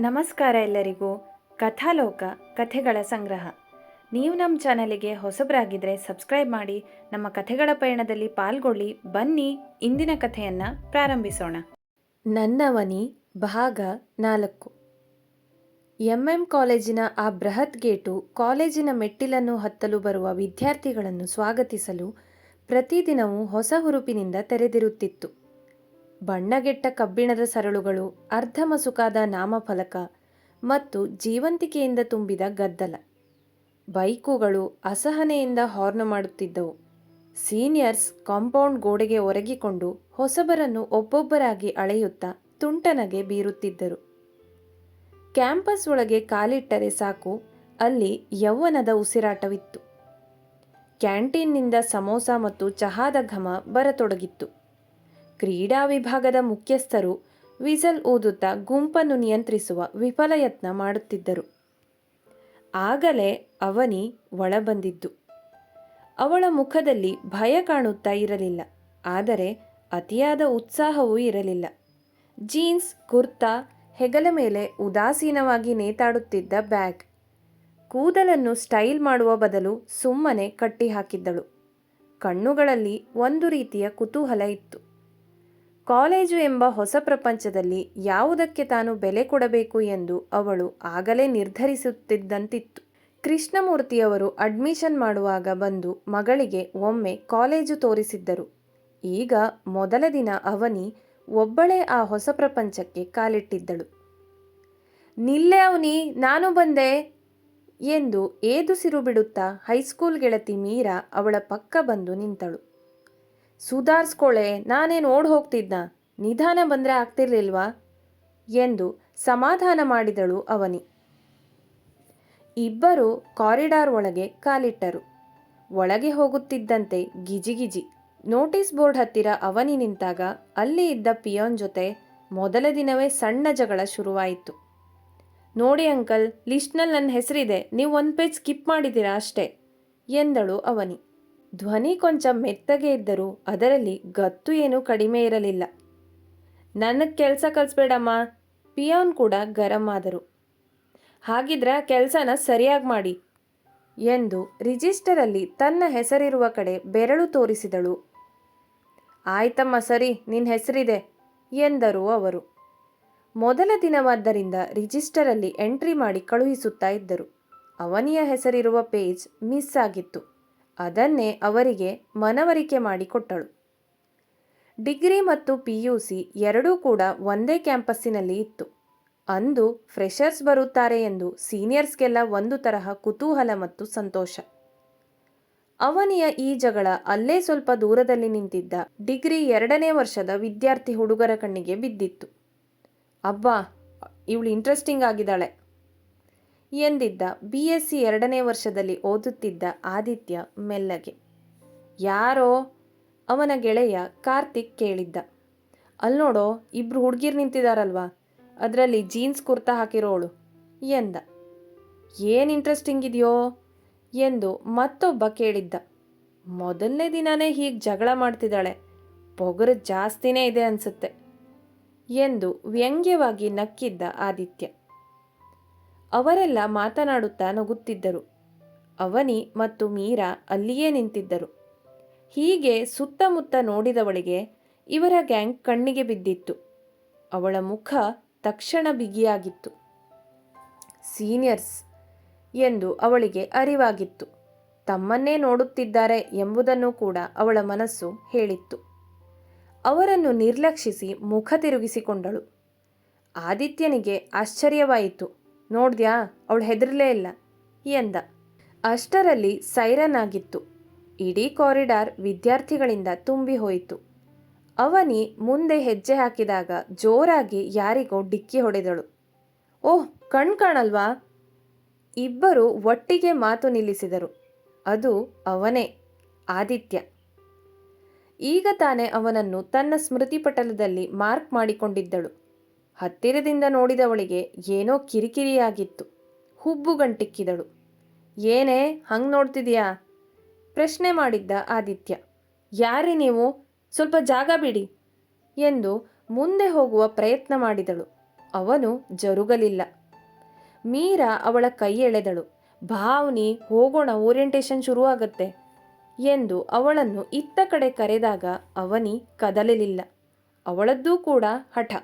ನಮಸ್ಕಾರ ಎಲ್ಲರಿಗೂ. ಕಥಾಲೋಕ, ಕಥೆಗಳ ಸಂಗ್ರಹ. ನೀವು ನಮ್ಮ ಚಾನಲಿಗೆ ಹೊಸಬರಾಗಿದ್ದರೆ ಸಬ್ಸ್ಕ್ರೈಬ್ ಮಾಡಿ, ನಮ್ಮ ಕಥೆಗಳ ಪಯಣದಲ್ಲಿ ಪಾಲ್ಗೊಳ್ಳಿ, ಬನ್ನಿ, ಇಂದಿನ ಕಥೆಯನ್ನು ಪ್ರಾರಂಭಿಸೋಣ. ನನ್ನವನಿ ಭಾಗ ನಾಲ್ಕು. ಎಂಎಂ ಕಾಲೇಜಿನ ಆ ಬೃಹತ್ ಗೇಟು ಕಾಲೇಜಿನ ಮೆಟ್ಟಿಲನ್ನು ಹತ್ತಲು ಬರುವ ವಿದ್ಯಾರ್ಥಿಗಳನ್ನು ಸ್ವಾಗತಿಸಲು ಪ್ರತಿದಿನವೂ ಹೊಸ ಹುರುಪಿನಿಂದ ತೆರೆದಿರುತ್ತಿತ್ತು. ಬಣ್ಣಗೆಟ್ಟ ಕಬ್ಬಿಣದ ಸರಳುಗಳು, ಅರ್ಧ ಮಸುಕಾದ ನಾಮಫಲಕ ಮತ್ತು ಜೀವಂತಿಕೆಯಿಂದ ತುಂಬಿದ ಗದ್ದಲ. ಬೈಕುಗಳು ಅಸಹನೆಯಿಂದ ಹಾರ್ನ್ ಮಾಡುತ್ತಿದ್ದವು. ಸೀನಿಯರ್ಸ್ ಕಾಂಪೌಂಡ್ ಗೋಡೆಗೆ ಒರಗಿಕೊಂಡು ಹೊಸಬರನ್ನು ಒಬ್ಬೊಬ್ಬರಾಗಿ ಅಳೆಯುತ್ತಾ ತುಂಟನಗೆ ಬೀರುತ್ತಿದ್ದರು. ಕ್ಯಾಂಪಸ್ ಒಳಗೆ ಕಾಲಿಟ್ಟರೆ ಸಾಕು, ಅಲ್ಲಿ ಯೌವನದ ಉಸಿರಾಟವಿತ್ತು. ಕ್ಯಾಂಟೀನ್ನಿಂದ ಸಮೋಸ ಮತ್ತು ಚಹಾದ ಘಮ ಬರತೊಡಗಿತ್ತು. ಕ್ರೀಡಾ ವಿಭಾಗದ ಮುಖ್ಯಸ್ಥರು ವಿಸಲ್ ಊದುತ್ತಾ ಗುಂಪನ್ನು ನಿಯಂತ್ರಿಸುವ ವಿಫಲ ಯತ್ನ ಮಾಡುತ್ತಿದ್ದರು. ಆಗಲೇ ಅವನಿ ಒಳಬಂದಿದ್ದು. ಅವಳ ಮುಖದಲ್ಲಿ ಭಯ ಕಾಣುತ್ತಾ ಇರಲಿಲ್ಲ. ಆದರೆ ಅತಿಯಾದ ಉತ್ಸಾಹವೂ ಇರಲಿಲ್ಲ. ಜೀನ್ಸ್, ಕುರ್ತಾ, ಹೆಗಲ ಮೇಲೆ ಉದಾಸೀನವಾಗಿ ನೇತಾಡುತ್ತಿದ್ದ ಬ್ಯಾಗ್. ಕೂದಲನ್ನು ಸ್ಟೈಲ್ ಮಾಡುವ ಬದಲು ಸುಮ್ಮನೆ ಕಟ್ಟಿಹಾಕಿದ್ದಳು. ಕಣ್ಣುಗಳಲ್ಲಿ ಒಂದು ರೀತಿಯ ಕುತೂಹಲ ಇತ್ತು. ಕಾಲೇಜು ಎಂಬ ಹೊಸ ಪ್ರಪಂಚದಲ್ಲಿ ಯಾವುದಕ್ಕೆ ತಾನು ಬೆಲೆ ಕೊಡಬೇಕು ಎಂದು ಅವಳು ಆಗಲೇ ನಿರ್ಧರಿಸುತ್ತಿದ್ದಂತಿತ್ತು. ಕೃಷ್ಣಮೂರ್ತಿಯವರು ಅಡ್ಮಿಷನ್ ಮಾಡುವಾಗ ಬಂದು ಮಗಳಿಗೆ ಒಮ್ಮೆ ಕಾಲೇಜು ತೋರಿಸಿದ್ದರು. ಈಗ ಮೊದಲ ದಿನ ಅವನಿ ಒಬ್ಬಳೇ ಆ ಹೊಸ ಪ್ರಪಂಚಕ್ಕೆ ಕಾಲಿಟ್ಟಿದ್ದಳು. ನಿಲ್ಲೆ ಅವನಿ, ನಾನು ಬಂದೆ ಎಂದು ಏದುಸಿರು ಬಿಡುತ್ತಾ ಹೈಸ್ಕೂಲ್ ಗೆಳತಿ ಮೀರಾ ಅವಳ ಪಕ್ಕ ಬಂದು ನಿಂತಳು. ಸುಧಾರಿಸ್ಕೊಳೆ, ನಾನೇನು ಓಡ್ ಹೋಗ್ತಿದ್ನ? ನಿಧಾನ ಬಂದರೆ ಆಗ್ತಿರ್ಲಿಲ್ವಾ? ಎಂದು ಸಮಾಧಾನ ಮಾಡಿದಳು ಅವನಿ. ಇಬ್ಬರು ಕಾರಿಡಾರ್ ಒಳಗೆ ಕಾಲಿಟ್ಟರು. ಒಳಗೆ ಹೋಗುತ್ತಿದ್ದಂತೆ ಗಿಜಿಗಿಜಿ ನೋಟಿಸ್ ಬೋರ್ಡ್ ಹತ್ತಿರ ಅವನಿ ನಿಂತಾಗ ಅಲ್ಲಿ ಇದ್ದ ಪಿಯೋನ್ ಜೊತೆ ಮೊದಲ ದಿನವೇ ಸಣ್ಣ ಜಗಳ ಶುರುವಾಯಿತು. ನೋಡಿ ಅಂಕಲ್, ಲಿಸ್ಟ್ನಲ್ಲಿ ನನ್ನ ಹೆಸರಿದೆ. ನೀವು ಒಂದು ಪೇಜ್ ಸ್ಕಿಪ್ ಮಾಡಿದ್ದೀರಾ ಅಷ್ಟೇ? ಎಂದಳು ಅವನಿ. ಧ್ವನಿ ಕೊಂಚ ಮೆತ್ತಗೆ ಇದ್ದರೂ ಅದರಲ್ಲಿ ಗತ್ತು ಏನೂ ಕಡಿಮೆ ಇರಲಿಲ್ಲ. ನನಗೆ ಕೆಲಸ ಕಲಿಸ್ಬೇಡಮ್ಮ, ಪಿಯೋನ್ ಕೂಡ ಗರಂ ಆದರು. ಹಾಗಿದ್ರೆ ಕೆಲಸನ ಸರಿಯಾಗಿ ಮಾಡಿ ಎಂದು ರಿಜಿಸ್ಟರಲ್ಲಿ ತನ್ನ ಹೆಸರಿರುವ ಕಡೆ ಬೆರಳು ತೋರಿಸಿದಳು. ಆಯ್ತಮ್ಮ ಸರಿ ನಿನ್ನ ಹೆಸರಿದೆ ಎಂದರು ಅವರು. ಮೊದಲ ದಿನವಾದ್ದರಿಂದ ರಿಜಿಸ್ಟರಲ್ಲಿ ಎಂಟ್ರಿ ಮಾಡಿ ಕಳುಹಿಸುತ್ತಾ ಇದ್ದರು. ಅವನಿಯ ಹೆಸರಿರುವ ಪೇಜ್ ಮಿಸ್ ಆಗಿತ್ತು. ಅದನ್ನೇ ಅವರಿಗೆ ಮನವರಿಕೆ ಮಾಡಿಕೊಟ್ಟಳು ಡಿಗ್ರಿ ಮತ್ತು ಪಿ ಯು ಸಿ ಎರಡೂ ಕೂಡ ಒಂದೇ ಕ್ಯಾಂಪಸ್ಸಿನಲ್ಲಿ ಇತ್ತು. ಅಂದು ಫ್ರೆಷರ್ಸ್ ಬರುತ್ತಾರೆ ಎಂದು ಸೀನಿಯರ್ಸ್ಗೆಲ್ಲ ಒಂದು ತರಹ ಕುತೂಹಲ ಮತ್ತು ಸಂತೋಷ. ಅವನಿಯ ಈ ಜಗಳ ಅಲ್ಲೇ ಸ್ವಲ್ಪ ದೂರದಲ್ಲಿ ನಿಂತಿದ್ದ ಡಿಗ್ರಿ ಎರಡನೇ ವರ್ಷದ ವಿದ್ಯಾರ್ಥಿ ಹುಡುಗರ ಕಣ್ಣಿಗೆ ಬಿದ್ದಿತ್ತು. ಅಬ್ಬಾ, ಇವಳು ಇಂಟ್ರೆಸ್ಟಿಂಗ್ ಆಗಿದ್ದಾಳೆ. ಎಂದಿದ್ದ ಬಿ ಎರಡನೇ ವರ್ಷದಲ್ಲಿ ಓದುತ್ತಿದ್ದ ಆದಿತ್ಯ ಮೆಲ್ಲಗೆ. ಯಾರೋ ಅವನ ಗೆಳೆಯ ಕಾರ್ತಿಕ್ ಕೇಳಿದ್ದ. ಅಲ್ಲಿ ನೋಡೋ, ಇಬ್ರು ಹುಡುಗಿರು ನಿಂತಿದ್ದಾರಲ್ವಾ ಅದರಲ್ಲಿ ಜೀನ್ಸ್ ಕುರ್ತಾ ಹಾಕಿರೋಳು ಎಂದ. ಏನು ಇಂಟ್ರೆಸ್ಟಿಂಗ್ ಇದೆಯೋ ಎಂದು ಮತ್ತೊಬ್ಬ ಕೇಳಿದ್ದ. ಮೊದಲನೇ ದಿನನೇ ಹೀಗೆ ಜಗಳ ಮಾಡ್ತಿದ್ದಾಳೆ. ಪೊಗರು ಜಾಸ್ತಿನೇ ಇದೆ ಅನ್ಸುತ್ತೆ ಎಂದು ವ್ಯಂಗ್ಯವಾಗಿ ನಕ್ಕಿದ್ದ ಆದಿತ್ಯ. ಅವರೆಲ್ಲ ಮಾತನಾಡುತ್ತಾ ನಗುತ್ತಿದ್ದರು. ಅವನಿ ಮತ್ತು ಮೀರಾ ಅಲ್ಲಿಯೇ ನಿಂತಿದ್ದರು. ಹೀಗೆ ಸುತ್ತಮುತ್ತ ನೋಡಿದವಳಿಗೆ ಇವರ ಗ್ಯಾಂಗ್ ಕಣ್ಣಿಗೆ ಬಿದ್ದಿತ್ತು. ಅವಳ ಮುಖ ತಕ್ಷಣ ಬಿಗಿಯಾಗಿತ್ತು. ಸೀನಿಯರ್ಸ್ ಎಂದು ಅವಳಿಗೆ ಅರಿವಾಗಿತ್ತು. ತಮ್ಮನ್ನೇ ನೋಡುತ್ತಿದ್ದಾರೆ ಎಂಬುದನ್ನು ಕೂಡ ಅವಳ ಮನಸ್ಸು ಹೇಳಿತ್ತು. ಅವರನ್ನು ನಿರ್ಲಕ್ಷಿಸಿ ಮುಖ ತಿರುಗಿಸಿಕೊಂಡಳು. ಆದಿತ್ಯನಿಗೆ ಆಶ್ಚರ್ಯವಾಯಿತು. ನೋಡ್ದ್ಯಾ? ಅವಳು ಹೆದರಲೇ ಇಲ್ಲ. ಎಂದ. ಅಷ್ಟರಲ್ಲಿ ಸೈರನ್ ಆಗಿತ್ತು. ಇಡೀ ಕಾರಿಡಾರ್ ವಿದ್ಯಾರ್ಥಿಗಳಿಂದ ತುಂಬಿ ಹೋಯಿತು. ಅವನಿ ಮುಂದೆ ಹೆಜ್ಜೆ ಹಾಕಿದಾಗ ಜೋರಾಗಿ ಯಾರಿಗೋ ಡಿಕ್ಕಿ ಹೊಡೆದಳು. ಓಹ್, ಕಣ್ ಕಾಣಲ್ವಾ? ಇಬ್ಬರು ಒಟ್ಟಿಗೆ ಮಾತು ನಿಲ್ಲಿಸಿದರು. ಅದು ಅವನೇ, ಆದಿತ್ಯ. ಈಗ ತಾನೇ ಅವನನ್ನು ತನ್ನ ಸ್ಮೃತಿಪಟಲದಲ್ಲಿ ಮಾರ್ಕ್ ಮಾಡಿಕೊಂಡಿದ್ದಳು. ಹತ್ತಿರದಿಂದ ನೋಡಿದವಳಿಗೆ ಏನೋ ಕಿರಿಕಿರಿಯಾಗಿತ್ತು. ಹುಬ್ಬು ಗಂಟಿಕ್ಕಿದಳು. ಏನೇ, ಹಂಗೆ ನೋಡ್ತಿದೀಯಾ? ಪ್ರಶ್ನೆ ಮಾಡಿದ್ದ ಆದಿತ್ಯ. ಯಾರಿ ನೀವು? ಸ್ವಲ್ಪ ಜಾಗ ಬಿಡಿ ಎಂದು ಮುಂದೆ ಹೋಗುವ ಪ್ರಯತ್ನ ಮಾಡಿದಳು. ಅವನು ಜರುಗಲಿಲ್ಲ. ಮೀರಾ ಅವಳ ಕೈ ಎಳೆದಳು. ಭಾವನಿ, ಹೋಗೋಣ, ಓರಿಯಂಟೇಷನ್ ಶುರುವಾಗತ್ತೆ ಎಂದು ಅವಳನ್ನು ಇತ್ತ ಕಡೆ ಕರೆದಾಗ ಅವನಿ ಕದಲಲಿಲ್ಲ. ಅವಳದ್ದೂ ಕೂಡ ಹಠ.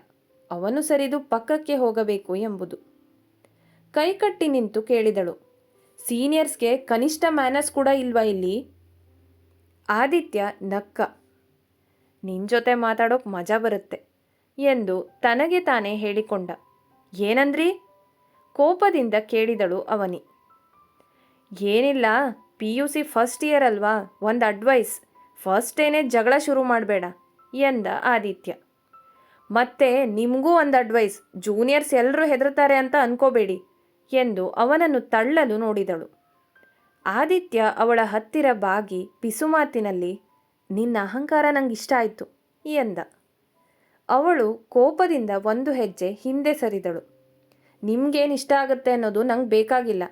ಅವನು ಸರಿದು ಪಕ್ಕಕ್ಕೆ ಹೋಗಬೇಕು ಎಂಬುದು. ಕೈಕಟ್ಟಿ ನಿಂತು ಕೇಳಿದಳು, ಸೀನಿಯರ್ಸ್ಗೆ ಕನಿಷ್ಠ ಮ್ಯಾನರ್ಸ್ ಕೂಡ ಇಲ್ವಾ ಇಲ್ಲಿ? ಆದಿತ್ಯ, ನಕ್ಕ. ನಿನ್ನ ಜೊತೆ ಮಾತಾಡೋಕೆ ಮಜಾ ಬರುತ್ತೆ, ಎಂದು ತನಗೆ ತಾನೇ ಹೇಳಿಕೊಂಡ. ಏನಂದ್ರಿ? ಕೋಪದಿಂದ ಕೇಳಿದಳು ಅವನಿ. ಏನಿಲ್ಲ, P U C first year ಅಲ್ವಾ, ಒಂದು ಅಡ್ವೈಸ್. ಫಸ್ಟ್ ಏನೇ ಜಗಳ ಶುರು ಮಾಡಬೇಡ, ಎಂದ ಆದಿತ್ಯ. ಮತ್ತೆ ನಿಮಗೂ ಒಂದು ಅಡ್ವೈಸ್ ಜೂನಿಯರ್ಸ್ ಎಲ್ಲರೂ ಹೆದರ್ತಾರೆ ಅಂತ ಅನ್ಕೋಬೇಡಿ ಎಂದು ಅವನನ್ನು ತಳ್ಳಲು ನೋಡಿದಳು. ಆದಿತ್ಯ ಅವಳ ಹತ್ತಿರ ಬಾಗಿ ಪಿಸುಮಾತಿನಲ್ಲಿ ನಿನ್ನ ಅಹಂಕಾರ ನಂಗೆ ಇಷ್ಟ ಆಯಿತು ಎಂದ. ಅವಳು ಕೋಪದಿಂದ ಒಂದು ಹೆಜ್ಜೆ ಹಿಂದೆ ಸರಿದಳು. ನಿಮ್ಗೇನು ಇಷ್ಟ ಆಗುತ್ತೆ ಅನ್ನೋದು ನಂಗೆ ಬೇಕಾಗಿಲ್ಲ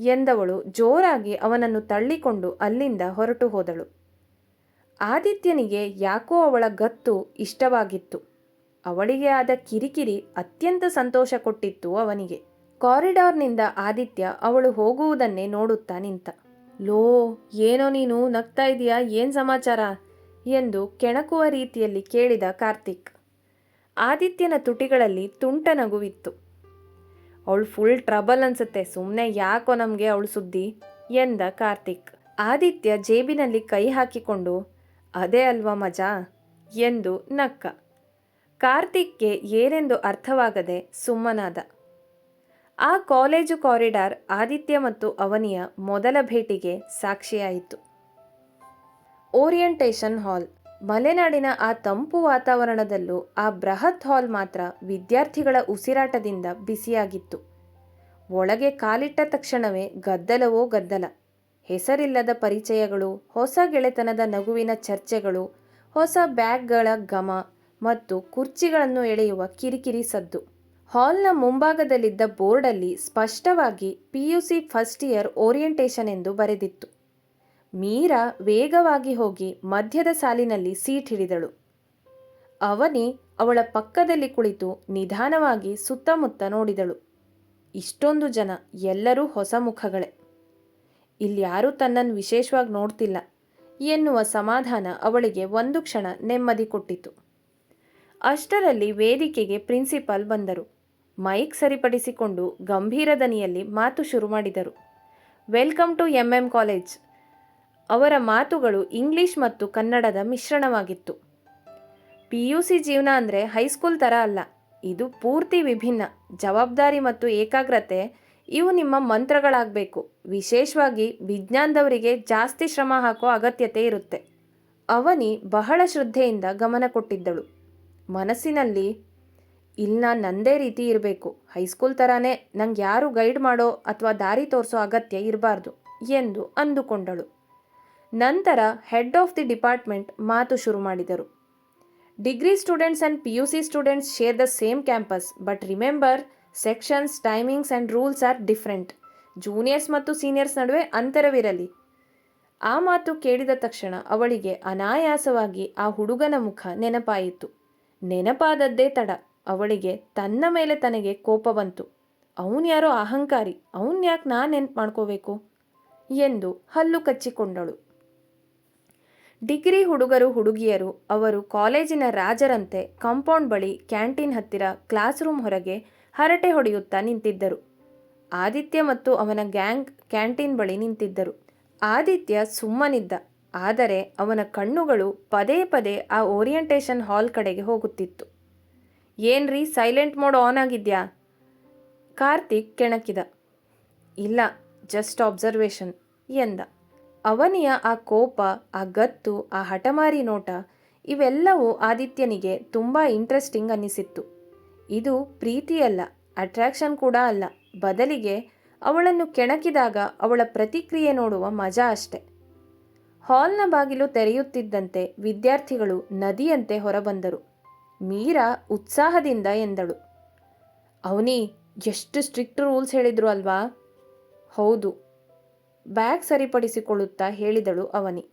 ಎಂದವಳು ಜೋರಾಗಿ ಅವನನ್ನು ತಳ್ಳಿಕೊಂಡು ಅಲ್ಲಿಂದ ಹೊರಟು ಹೋದಳು. ಆದಿತ್ಯನಿಗೆ ಯಾಕೋ ಅವಳ ಗತ್ತು ಇಷ್ಟವಾಗಿತ್ತು. ಅವಳಿಗೆ ಆದ ಕಿರಿಕಿರಿ ಅತ್ಯಂತ ಸಂತೋಷ ಕೊಟ್ಟಿತ್ತು ಅವನಿಗೆ. ಕಾರಿಡಾರ್ನಿಂದ ಆದಿತ್ಯ ಅವಳು ಹೋಗುವುದನ್ನೇ ನೋಡುತ್ತಾ ನಿಂತ. ಲೋ, ಏನೋ ನೀನು ನಗ್ತಾ ಇದೀಯಾ? ಏನ್ ಸಮಾಚಾರ? ಎಂದು ಕೆಣಕುವ ರೀತಿಯಲ್ಲಿ ಕೇಳಿದ ಕಾರ್ತಿಕ್. ಆದಿತ್ಯನ ತುಟಿಗಳಲ್ಲಿ ತುಂಟ ನಗುವಿತ್ತು. ಅವಳು ಫುಲ್ ಟ್ರಬಲ್ ಅನ್ಸುತ್ತೆ ಸುಮ್ಮನೆ ಯಾಕೋ ನಮಗೆ ಅವಳು ಸುದ್ದಿ? ಎಂದ ಕಾರ್ತಿಕ್. ಆದಿತ್ಯ ಜೇಬಿನಲ್ಲಿ ಕೈ ಹಾಕಿಕೊಂಡು, ಅದೇ ಅಲ್ವಾ ಮಜಾ? ಎಂದು ನಕ್ಕ. ಕಾರ್ತಿಕ್ಗೆ ಏನೆಂದು ಅರ್ಥವಾಗದೆ ಸುಮ್ಮನಾದ. ಆ ಕಾಲೇಜು ಕಾರಿಡಾರ್ ಆದಿತ್ಯ ಮತ್ತು ಅವನಿಯ ಮೊದಲ ಭೇಟಿಗೆ ಸಾಕ್ಷಿಯಾಯಿತು. ಓರಿಯಂಟೇಷನ್ ಹಾಲ್. ಮಲೆನಾಡಿನ ಆ ತಂಪು ವಾತಾವರಣದಲ್ಲೂ ಆ ಬೃಹತ್ ಹಾಲ್ ಮಾತ್ರ ವಿದ್ಯಾರ್ಥಿಗಳ ಉಸಿರಾಟದಿಂದ ಬಿಸಿಯಾಗಿತ್ತು. ಒಳಗೆ ಕಾಲಿಟ್ಟ ತಕ್ಷಣವೇ ಗದ್ದಲವೋ ಗದ್ದಲ. ಹೆಸರಿಲ್ಲದ ಪರಿಚಯಗಳು, ಹೊಸ ಗೆಳೆತನದ ನಗುವಿನ ಚರ್ಚೆಗಳು, ಹೊಸ ಬ್ಯಾಗ್ಗಳ ಘಮ ಮತ್ತು ಕುರ್ಚಿಗಳನ್ನು ಎಳೆಯುವ ಕಿರಿಕಿರಿ ಸದ್ದು. ಹಾಲ್ನ ಮುಂಭಾಗದಲ್ಲಿದ್ದ ಬೋರ್ಡಲ್ಲಿ ಸ್ಪಷ್ಟವಾಗಿ ಪಿಯುಸಿ ಫಸ್ಟ್ ಇಯರ್ ಓರಿಯೆಂಟೇಷನ್ ಎಂದು ಬರೆದಿತ್ತು. ಮೀರಾ ವೇಗವಾಗಿ ಹೋಗಿ ಮಧ್ಯದ ಸಾಲಿನಲ್ಲಿ ಸೀಟ್ ಹಿಡಿದಳು. ಅವನಿ ಅವಳ ಪಕ್ಕದಲ್ಲಿ ಕುಳಿತು ನಿಧಾನವಾಗಿ ಸುತ್ತಮುತ್ತ ನೋಡಿದಳು. ಇಷ್ಟೊಂದು ಜನ ಎಲ್ಲರೂ ಹೊಸ ಮುಖಗಳೇ. ಇಲ್ಯಾರೂ ತನ್ನನ್ನು ವಿಶೇಷವಾಗಿ ನೋಡ್ತಿಲ್ಲ ಎನ್ನುವ ಸಮಾಧಾನ ಅವಳಿಗೆ ಒಂದು ಕ್ಷಣ ನೆಮ್ಮದಿ ಕೊಟ್ಟಿತು. ಅಷ್ಟರಲ್ಲಿ ವೇದಿಕೆಗೆ ಪ್ರಿನ್ಸಿಪಾಲ್ ಬಂದರು. ಮೈಕ್ ಸರಿಪಡಿಸಿಕೊಂಡು ಗಂಭೀರ ದನಿಯಲ್ಲಿ ಮಾತು ಶುರು ಮಾಡಿದರು. Welcome to M M college. ಅವರ ಮಾತುಗಳು ಇಂಗ್ಲಿಷ್ ಮತ್ತು ಕನ್ನಡದ ಮಿಶ್ರಣವಾಗಿತ್ತು. ಪಿ ಯು ಸಿ ಜೀವನ ಅಂದರೆ ಹೈಸ್ಕೂಲ್ ಥರ ಅಲ್ಲ. ಇದು ಪೂರ್ತಿ ವಿಭಿನ್ನ, ಜವಾಬ್ದಾರಿ ಮತ್ತು ಏಕಾಗ್ರತೆ. ಇವು ನಿಮ್ಮ ಮಂತ್ರಗಳಾಗಬೇಕು. ವಿಶೇಷವಾಗಿ ವಿಜ್ಞಾನದವರಿಗೆ ಜಾಸ್ತಿ ಶ್ರಮ ಹಾಕೋ ಅಗತ್ಯತೆ ಇರುತ್ತೆ. ಅವನಿ ಬಹಳ ಶ್ರದ್ಧೆಯಿಂದ ಗಮನ ಕೊಟ್ಟಿದ್ದಳು. ಮನಸ್ಸಿನಲ್ಲಿ ಇಲ್ಲಿ ನಾನು ನಂದೇ ರೀತಿ ಇರಬೇಕು. ಹೈಸ್ಕೂಲ್ ಥರನೇ ನಂಗೆ ಯಾರು ಗೈಡ್ ಮಾಡೋ ಅಥವಾ ದಾರಿ ತೋರಿಸೋ ಅಗತ್ಯ ಇರಬಾರ್ದು ಎಂದು ಅಂದುಕೊಂಡಳು. ನಂತರ ಹೆಡ್ ಆಫ್ ದಿ ಡಿಪಾರ್ಟ್ಮೆಂಟ್ ಮಾತು ಶುರು ಮಾಡಿದರು. Degree students and P U C students share the same campus, but remember, sections, timings and rules are different. Juniors ಮತ್ತು ಸೀನಿಯರ್ಸ್ ನಡುವೆ ಅಂತರವಿರಲಿ. ಆ ಮಾತು ಕೇಳಿದ ತಕ್ಷಣ ಅವಳಿಗೆ ಅನಾಯಾಸವಾಗಿ ಆ ಹುಡುಗನ ಮುಖ ನೆನಪಾಯಿತು. ನೆನಪಾದದ್ದೇ ತಡ. ಅವಳಿಗೆ ತನ್ನ ಮೇಲೆ ತನಗೆ ಕೋಪ ಬಂತು. ಅವನು ಯಾರೋ ಅಹಂಕಾರಿ. ಅವನ್ ಯಾಕೆ ನಾನು ನೆನ್ಪು ಮಾಡ್ಕೋಬೇಕು? ಎಂದು ಹಲ್ಲು ಕಚ್ಚಿಕೊಂಡಳು. ಡಿಗ್ರಿ ಹುಡುಗರು ಹುಡುಗಿಯರು ಅವರು ಕಾಲೇಜಿನ ರಾಜರಂತೆ ಕಾಂಪೌಂಡ್ ಬಳಿ ಕ್ಯಾಂಟೀನ್ ಹತ್ತಿರ ಕ್ಲಾಸ್ ರೂಮ್ ಹೊರಗೆ ಹರಟೆ ಹೊಡೆಯುತ್ತಾ ನಿಂತಿದ್ದರು. ಆದಿತ್ಯ ಮತ್ತು ಅವನ ಗ್ಯಾಂಗ್ ಕ್ಯಾಂಟೀನ್ ಬಳಿ ನಿಂತಿದ್ದರು. ಆದಿತ್ಯ ಸುಮ್ಮನಿದ್ದ. ಆದರೆ ಅವನ ಕಣ್ಣುಗಳು ಪದೇ ಪದೇ ಆ ಓರಿಯಂಟೇಷನ್ ಹಾಲ್ ಕಡೆಗೆ ಹೋಗುತ್ತಿತ್ತು. ಏನ್ರಿ ಸೈಲೆಂಟ್ ಮೋಡ್ ಆನ್ ಆಗಿದ್ಯಾ? ಕಾರ್ತಿಕ್ ಕೆಣಕಿದ. ಇಲ್ಲ, ಜಸ್ಟ್ ಅಬ್ಸರ್ವೇಷನ್ ಎಂದ. ಅವನಿಯ ಆ ಕೋಪ, ಆ ಗತ್ತು, ಆ ಹಠಮಾರಿ ನೋಟ ಇವೆಲ್ಲವೂ ಆದಿತ್ಯನಿಗೆ ತುಂಬ ಇಂಟ್ರೆಸ್ಟಿಂಗ್ ಅನ್ನಿಸಿತ್ತು. ಇದು ಪ್ರೀತಿಯಲ್ಲ, ಅಟ್ರಾಕ್ಷನ್ ಕೂಡ ಅಲ್ಲ. ಬದಲಿಗೆ ಅವಳನ್ನು ಕೆಣಕಿದಾಗ ಅವಳ ಪ್ರತಿಕ್ರಿಯೆ ನೋಡುವ ಮಜಾ ಅಷ್ಟೆ. ಹಾಲ್ನ ಬಾಗಿಲು ತೆರೆಯುತ್ತಿದ್ದಂತೆ ವಿದ್ಯಾರ್ಥಿಗಳು ನದಿಯಂತೆ ಹೊರಬಂದರು. ಮೀರಾ ಉತ್ಸಾಹದಿಂದ ಎಂದಳು, ಅವನಿ, ಎಷ್ಟು ಸ್ಟ್ರಿಕ್ಟ್ ರೂಲ್ಸ್ ಹೇಳಿದ್ರು ಅಲ್ವಾ? ಹೌದು, ಬ್ಯಾಗ್ ಸರಿಪಡಿಸಿಕೊಳ್ಳುತ್ತಾ ಹೇಳಿದಳು ಅವನಿ.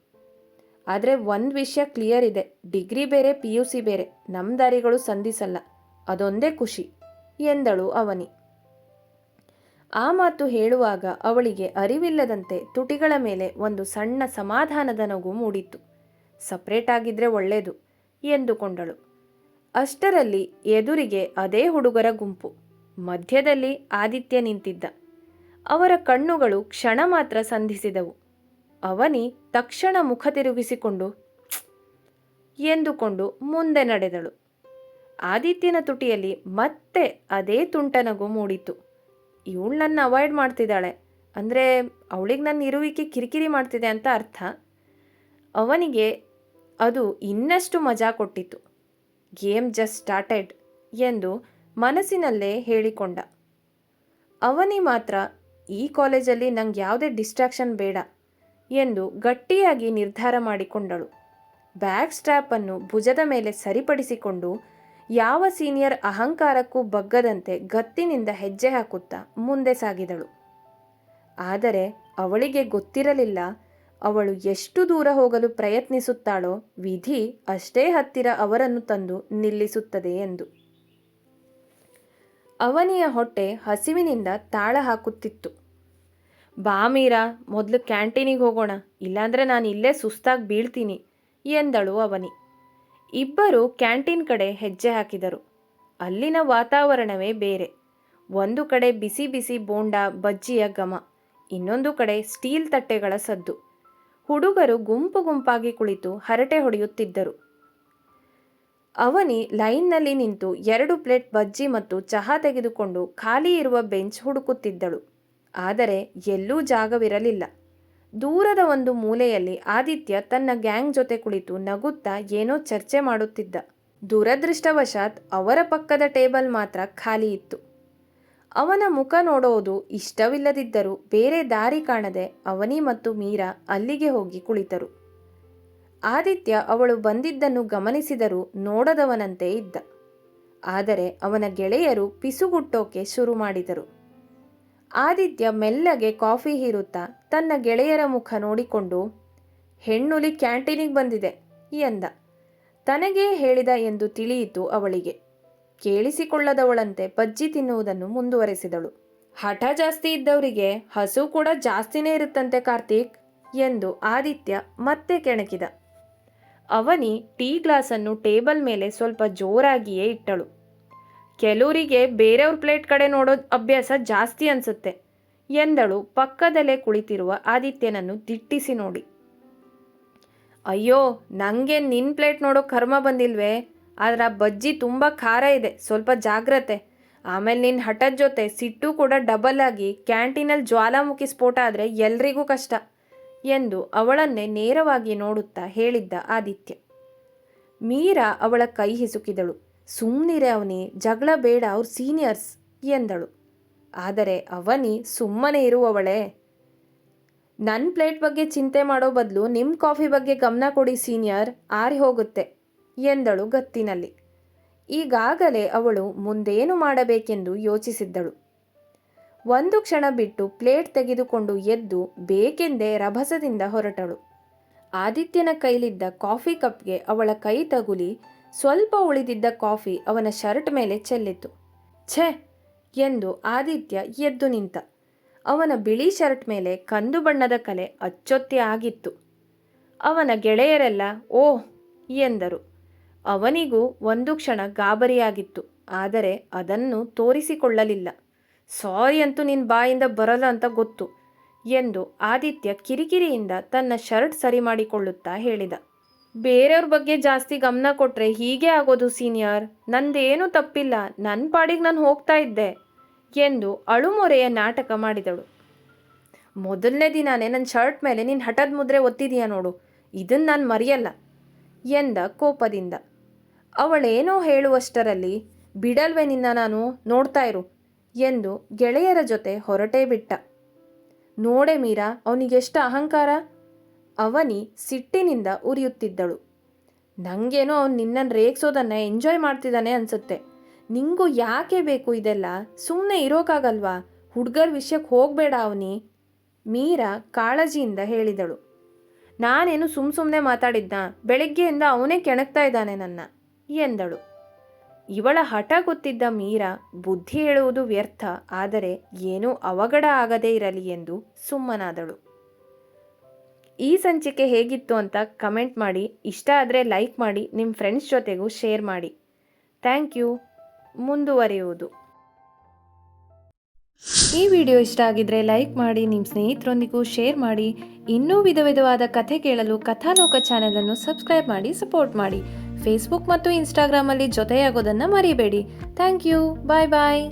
ಆದರೆ ಒಂದು ವಿಷಯ ಕ್ಲಿಯರ್ ಇದೆ, ಡಿಗ್ರಿ ಬೇರೆ, ಪಿ ಯು ಸಿ ಬೇರೆ ನಮ್ಮ ದಾರಿಗಳು ಸಂಧಿಸಲ್ಲ, ಅದೊಂದೇ ಖುಷಿ, ಎಂದಳು ಅವನಿ. ಆ ಮಾತು ಹೇಳುವಾಗ ಅವಳಿಗೆ ಅರಿವಿಲ್ಲದಂತೆ ತುಟಿಗಳ ಮೇಲೆ ಒಂದು ಸಣ್ಣ ಸಮಾಧಾನದ ನಗು ಮೂಡಿತ್ತು. ಸಪ್ರೇಟ್ ಆಗಿದ್ರೆ ಒಳ್ಳೆಯದು ಎಂದುಕೊಂಡಳು. ಅಷ್ಟರಲ್ಲಿ ಎದುರಿಗೆ ಅದೇ ಹುಡುಗರ ಗುಂಪು. ಮಧ್ಯದಲ್ಲಿ ಆದಿತ್ಯ ನಿಂತಿದ್ದ. ಅವರ ಕಣ್ಣುಗಳು ಕ್ಷಣ ಮಾತ್ರ ಸಂಧಿಸಿದವು. ಅವನಿ ತಕ್ಷಣ ಮುಖ ತಿರುಗಿಸಿಕೊಂಡು ಎಂದುಕೊಂಡು ಮುಂದೆ ನಡೆದಳು. ಆದಿತ್ಯನ ತುಟಿಯಲ್ಲಿ ಮತ್ತೆ ಅದೇ ತುಂಟನಗು ಮೂಡಿತು ಇವಳು ನನ್ನ ಅವಾಯ್ಡ್ ಮಾಡ್ತಿದ್ದಾಳೆ. ಅಂದರೆ ಅವಳಿಗೆ ನನ್ನ ಇರುವಿಕೆ ಕಿರಿಕಿರಿ ಮಾಡ್ತಿದೆ ಅಂತ ಅರ್ಥ. ಅವನಿಗೆ ಅದು ಇನ್ನಷ್ಟು ಮಜಾ ಕೊಟ್ಟಿತು ಗೇಮ್ ಜಸ್ಟ್ ಸ್ಟಾರ್ಟೆಡ್ ಎಂದು ಮನಸ್ಸಿನಲ್ಲೇ ಹೇಳಿಕೊಂಡ. ಅವನಿ ಮಾತ್ರ, ಈ ಕಾಲೇಜಲ್ಲಿ ನಂಗೆ ಯಾವುದೇ ಡಿಸ್ಟ್ರಾಕ್ಷನ್ ಬೇಡ ಎಂದು ಗಟ್ಟಿಯಾಗಿ ನಿರ್ಧಾರ ಮಾಡಿಕೊಂಡಳು. ಬ್ಯಾಗ್ ಸ್ಟ್ರ್ಯಾಪನ್ನು ಭುಜದ ಮೇಲೆ ಸರಿಪಡಿಸಿಕೊಂಡು ಯಾವ ಸೀನಿಯರ್ ಅಹಂಕಾರಕ್ಕೂ ಬಗ್ಗದಂತೆ ಗತ್ತಿನಿಂದ ಹೆಜ್ಜೆ ಹಾಕುತ್ತಾ ಮುಂದೆ ಸಾಗಿದಳು. ಆದರೆ ಅವಳಿಗೆ ಗೊತ್ತಿರಲಿಲ್ಲ, ಅವಳು ಎಷ್ಟು ದೂರ ಹೋಗಲು ಪ್ರಯತ್ನಿಸುತ್ತಾಳೋ ವಿಧಿ ಅಷ್ಟೇ ಹತ್ತಿರ ಅವರನ್ನು ತಂದು ನಿಲ್ಲಿಸುತ್ತದೆ ಎಂದು. ಅವನಿಯ ಹೊಟ್ಟೆ ಹಸಿವಿನಿಂದ ತಾಳ ಹಾಕುತ್ತಿತ್ತು. ಬಾ ಮೀರಾ, ಮೊದಲು ಕ್ಯಾಂಟೀನಿಗೆ ಹೋಗೋಣ, ಇಲ್ಲಾಂದರೆ ನಾನು ಇಲ್ಲೇ ಸುಸ್ತಾಗಿ ಬೀಳ್ತೀನಿ, ಎಂದಳು ಅವನಿ. ಇಬ್ಬರು ಕ್ಯಾಂಟೀನ್ ಕಡೆ ಹೆಜ್ಜೆ ಹಾಕಿದರು. ಅಲ್ಲಿನ ವಾತಾವರಣವೇ ಬೇರೆ. ಒಂದು ಕಡೆ ಬಿಸಿ ಬಿಸಿ ಬೋಂಡ ಬಜ್ಜಿಯ ಘಮ, ಇನ್ನೊಂದು ಕಡೆ ಸ್ಟೀಲ್ ತಟ್ಟೆಗಳ ಸದ್ದು. ಹುಡುಗರು ಗುಂಪು ಗುಂಪಾಗಿ ಕುಳಿತು ಹರಟೆ ಹೊಡೆಯುತ್ತಿದ್ದರು. ಅವನಿ ಲೈನ್ನಲ್ಲಿ ನಿಂತು ಎರಡು ಪ್ಲೇಟ್ ಬಜ್ಜಿ ಮತ್ತು ಚಹಾ ತೆಗೆದುಕೊಂಡು ಖಾಲಿ ಇರುವ ಬೆಂಚ್ ಹುಡುಕುತ್ತಿದ್ದಳು. ಆದರೆ ಎಲ್ಲೂ ಜಾಗವಿರಲಿಲ್ಲ. ದೂರದ ಒಂದು ಮೂಲೆಯಲ್ಲಿ ಆದಿತ್ಯ ತನ್ನ ಗ್ಯಾಂಗ್ ಜೊತೆ ಕುಳಿತು ನಗುತ್ತಾ ಏನೋ ಚರ್ಚೆ ಮಾಡುತ್ತಿದ್ದ. ದುರದೃಷ್ಟವಶಾತ್ ಅವರ ಪಕ್ಕದ ಟೇಬಲ್ ಮಾತ್ರ ಖಾಲಿ ಇತ್ತು. ಅವನ ಮುಖ ನೋಡೋದು ಇಷ್ಟವಿಲ್ಲದಿದ್ದರೂ ಬೇರೆ ದಾರಿ ಕಾಣದೆ ಅವನಿ ಮತ್ತು ಮೀರಾ ಅಲ್ಲಿಗೆ ಹೋಗಿ ಕುಳಿತರು. ಆದಿತ್ಯ ಅವಳು ಬಂದಿದ್ದನ್ನು ಗಮನಿಸಿದರೂ ನೋಡದವನಂತೆ ಇದ್ದ. ಆದರೆ ಅವನ ಗೆಳೆಯರು ಪಿಸುಗುಟ್ಟೋಕೆ ಶುರು ಮಾಡಿದರು. ಆದಿತ್ಯ ಮೆಲ್ಲಗೆ ಕಾಫಿ ಹೀರುತ್ತಾ ತನ್ನ ಗೆಳೆಯರ ಮುಖ ನೋಡಿಕೊಂಡು, ಹೆಣ್ಣುಲಿ ಕ್ಯಾಂಟೀನಿಗೆ ಬಂದಿದೆ, ಎಂದ. ತನಗೇ ಹೇಳಿದ ಎಂದು ತಿಳಿಯಿತು ಅವಳಿಗೆ. ಕೇಳಿಸಿಕೊಳ್ಳದವಳಂತೆ ಬಜ್ಜಿ ತಿನ್ನುವುದನ್ನು ಮುಂದುವರೆಸಿದಳು. ಹಠ ಜಾಸ್ತಿ ಇದ್ದವರಿಗೆ ಹಸು ಕೂಡ ಜಾಸ್ತಿನೇ ಇರುತ್ತಂತೆ ಕಾರ್ತೀಕ್, ಎಂದು ಆದಿತ್ಯ ಮತ್ತೆ ಕೆಣಕಿದ. ಅವನಿ ಟೀ ಗ್ಲಾಸನ್ನು ಟೇಬಲ್ ಮೇಲೆ ಸ್ವಲ್ಪ ಜೋರಾಗಿಯೇ ಇಟ್ಟಳು. ಕೆಲವರಿಗೆ ಬೇರೆಯವ್ರ ಪ್ಲೇಟ್ ಕಡೆ ನೋಡೋ ಅಭ್ಯಾಸ ಜಾಸ್ತಿ ಅನ್ಸುತ್ತೆ. ಎಂದಳು ಪಕ್ಕದಲ್ಲೇ ಕುಳಿತಿರುವ ಆದಿತ್ಯನನ್ನು ದಿಟ್ಟಿಸಿ ನೋಡಿ. ಅಯ್ಯೋ ನನಗೆ ನಿನ್ನ ಪ್ಲೇಟ್ ನೋಡೋ ಕರ್ಮ ಬಂದಿಲ್ವೇ? ಆದ್ರೆ ಬಜ್ಜಿ ತುಂಬ ಖಾರ ಇದೆ, ಸ್ವಲ್ಪ ಜಾಗ್ರತೆ. ಆಮೇಲೆ ನಿನ್ನ ಹಠದ ಜೊತೆ ಸಿಟ್ಟು ಕೂಡ ಡಬಲ್ ಆಗಿ ಕ್ಯಾಂಟೀನಲ್ಲಿ ಜ್ವಾಲಾಮುಖಿ ಸ್ಫೋಟ ಆದರೆ ಎಲ್ರಿಗೂ ಕಷ್ಟ ಎಂದು ಅವಳನ್ನೇ ನೇರವಾಗಿ ನೋಡುತ್ತಾ ಹೇಳಿದ್ದ ಆದಿತ್ಯ. ಮೀರಾ ಅವಳ ಕೈ ಹಿಸುಕಿದಳು. ಸುಮ್ಮನಿರೆ ಅವನಿ, ಜಗಳ ಬೇಡ ಅವ್ರ ಸೀನಿಯರ್ಸ್ ಎಂದಳು. ಆದರೆ ಅವನಿ ಸುಮ್ಮನೆ ಇರುವವಳೆ. ನನ್ನ ಪ್ಲೇಟ್ ಬಗ್ಗೆ ಚಿಂತೆ ಮಾಡೋ ಬದಲು ನಿಮ್ಮ ಕಾಫಿ ಬಗ್ಗೆ ಗಮನ ಕೊಡಿ ಸೀನಿಯರ್, ಆರಿ ಹೋಗುತ್ತೆ ಎಂದಳು ಗತ್ತಿನಲ್ಲಿ. ಈಗಾಗಲೇ ಅವಳು ಮುಂದೇನು ಮಾಡಬೇಕೆಂದು ಯೋಚಿಸಿದ್ದಳು. ಒಂದು ಕ್ಷಣ ಬಿಟ್ಟು ಪ್ಲೇಟ್ ತೆಗೆದುಕೊಂಡು ಎದ್ದು ಬೇಕೆಂದೇ ರಭಸದಿಂದ ಹೊರಟಳು. ಆದಿತ್ಯನ ಕೈಲಿದ್ದ ಕಾಫಿ ಕಪ್ಗೆ ಅವಳ ಕೈ ತಗುಲಿ ಸ್ವಲ್ಪ ಉಳಿದಿದ್ದ ಕಾಫಿ ಅವನ ಶರ್ಟ್ ಮೇಲೆ ಚೆಲ್ಲಿತು. ಛೆ! ಎಂದು ಆದಿತ್ಯ ಎದ್ದು ನಿಂತ. ಅವನ ಬಿಳಿ ಶರ್ಟ್ ಮೇಲೆ ಕಂದು ಬಣ್ಣದ ಕಲೆ ಅಚ್ಚೊತ್ತಿ ಆಗಿತ್ತು. ಅವನ ಗೆಳೆಯರೆಲ್ಲ ಓಹ್ ಎಂದರು. ಅವನಿಗೂ ಒಂದು ಕ್ಷಣ ಗಾಬರಿಯಾಗಿತ್ತು, ಆದರೆ ಅದನ್ನು ತೋರಿಸಿಕೊಳ್ಳಲಿಲ್ಲ. ಸಾರಿ ಅಂತೂ ನಿನ್ನ ಬಾಯಿಂದ ಬರಲ್ಲ ಅಂತ ಗೊತ್ತು, ಎಂದು ಆದಿತ್ಯ ಕಿರಿಕಿರಿಯಿಂದ ತನ್ನ ಶರ್ಟ್ ಸರಿ ಮಾಡಿಕೊಳ್ಳುತ್ತಾ ಹೇಳಿದ. ಬೇರೆಯವ್ರ ಬಗ್ಗೆ ಜಾಸ್ತಿ ಗಮನ ಕೊಟ್ರೆ ಹೀಗೆ ಆಗೋದು ಸೀನಿಯರ್. ನಂದೇನೂ ತಪ್ಪಿಲ್ಲ. ನನ್ನ ಪಾಡಿಗೆ ನಾನು ಹೋಗ್ತಾ ಇದ್ದೆ ಎಂದು ಅಳುಮೊರೆಯ ನಾಟಕ ಮಾಡಿದಳು. ಮೊದಲನೇ ದಿನಾನೇ ನನ್ನ ಶರ್ಟ್ ಮೇಲೆ ನೀನು ಹಠದ ಮುದ್ರೆ ಒತ್ತಿದೀಯ ನೋಡು. ಇದನ್ನು ನಾನು ಮರೆಯಲ್ಲ ಎಂದ ಕೋಪದಿಂದ. ಅವಳೇನೋ ಹೇಳುವಷ್ಟರಲ್ಲಿ, ಬಿಡಲ್ವೇ ನಿನ್ನ ನಾನು ನೋಡ್ತಾ ಇರು ಎಂದು ಗೆಳೆಯರ ಜೊತೆ ಹೊರಟೇ ಬಿಟ್ಟ. ನೋಡೆ ಮೀರಾ, ಅವನಿಗೆಷ್ಟು ಅಹಂಕಾರ? ಅವನಿ ಸಿಟ್ಟಿನಿಂದ ಉರಿಯುತ್ತಿದ್ದಳು. ನನಗೇನೋ ಅವ್ನು ನಿನ್ನನ್ನು ರೇಗಿಸೋದನ್ನ ಎಂಜಾಯ್ ಮಾಡ್ತಿದ್ದಾನೆ ಅನ್ಸುತ್ತೆ. ನಿಂಗೂ ಯಾಕೆ ಬೇಕು ಇದೆಲ್ಲ? ಸುಮ್ಮನೆ ಇರೋಕ್ಕಾಗಲ್ವಾ ಹುಡುಗರ ವಿಷಯಕ್ಕೆ ಹೋಗಬೇಡ ಅವನಿ, ಮೀರಾ ಕಾಳಜಿಯಿಂದ ಹೇಳಿದಳು. ನಾನೇನು ಸುಮ್ಮ ಸುಮ್ಮನೆ ಮಾತಾಡಿದ್ದ ಬೆಳಗ್ಗೆಯಿಂದ ಅವನೇ ಕೆಣಕ್ತಾ ಇದ್ದಾನೆ ನನ್ನ, ಎಂದಳು. ಇವಳ ಹಠ ಗೊತ್ತಿದ್ದ ಮೀರಾ ಬುದ್ಧಿ ಹೇಳುವುದು ವ್ಯರ್ಥ, ಆದರೆ ಏನೂ ಅವಘಡ ಆಗದೇ ಇರಲಿ ಎಂದು ಸುಮ್ಮನಾದಳು. ಈ ಸಂಚಿಕೆ ಹೇಗಿತ್ತು ಅಂತ ಕಮೆಂಟ್ ಮಾಡಿ, ಇಷ್ಟ ಆದರೆ ಲೈಕ್ ಮಾಡಿ ನಿಮ್ಮ ಫ್ರೆಂಡ್ಸ್ ಜೊತೆಗೂ ಶೇರ್ ಮಾಡಿ. Thank you. ಮುಂದುವರಿಯುವುದು. ಈ ವಿಡಿಯೋ ಇಷ್ಟ ಆಗಿದ್ರೆ ಲೈಕ್ ಮಾಡಿ ನಿಮ್ಮ ಸ್ನೇಹಿತರೊಂದಿಗೂ ಶೇರ್ ಮಾಡಿ. ಇನ್ನೂ ವಿಧ ವಿಧವಾದ ಕಥೆ ಕೇಳಲು ಕಥಾಲೋಕ ಚಾನೆಲನ್ನು ಸಬ್ಸ್ಕ್ರೈಬ್ ಮಾಡಿ, ಸಪೋರ್ಟ್ ಮಾಡಿ. ಫೇಸ್ಬುಕ್ ಮತ್ತು ಇನ್ಸ್ಟಾಗ್ರಾಮಲ್ಲಿ ಜೊತೆಯಾಗೋದನ್ನು ಮರಿಬೇಡಿ. Thank you. Bye bye.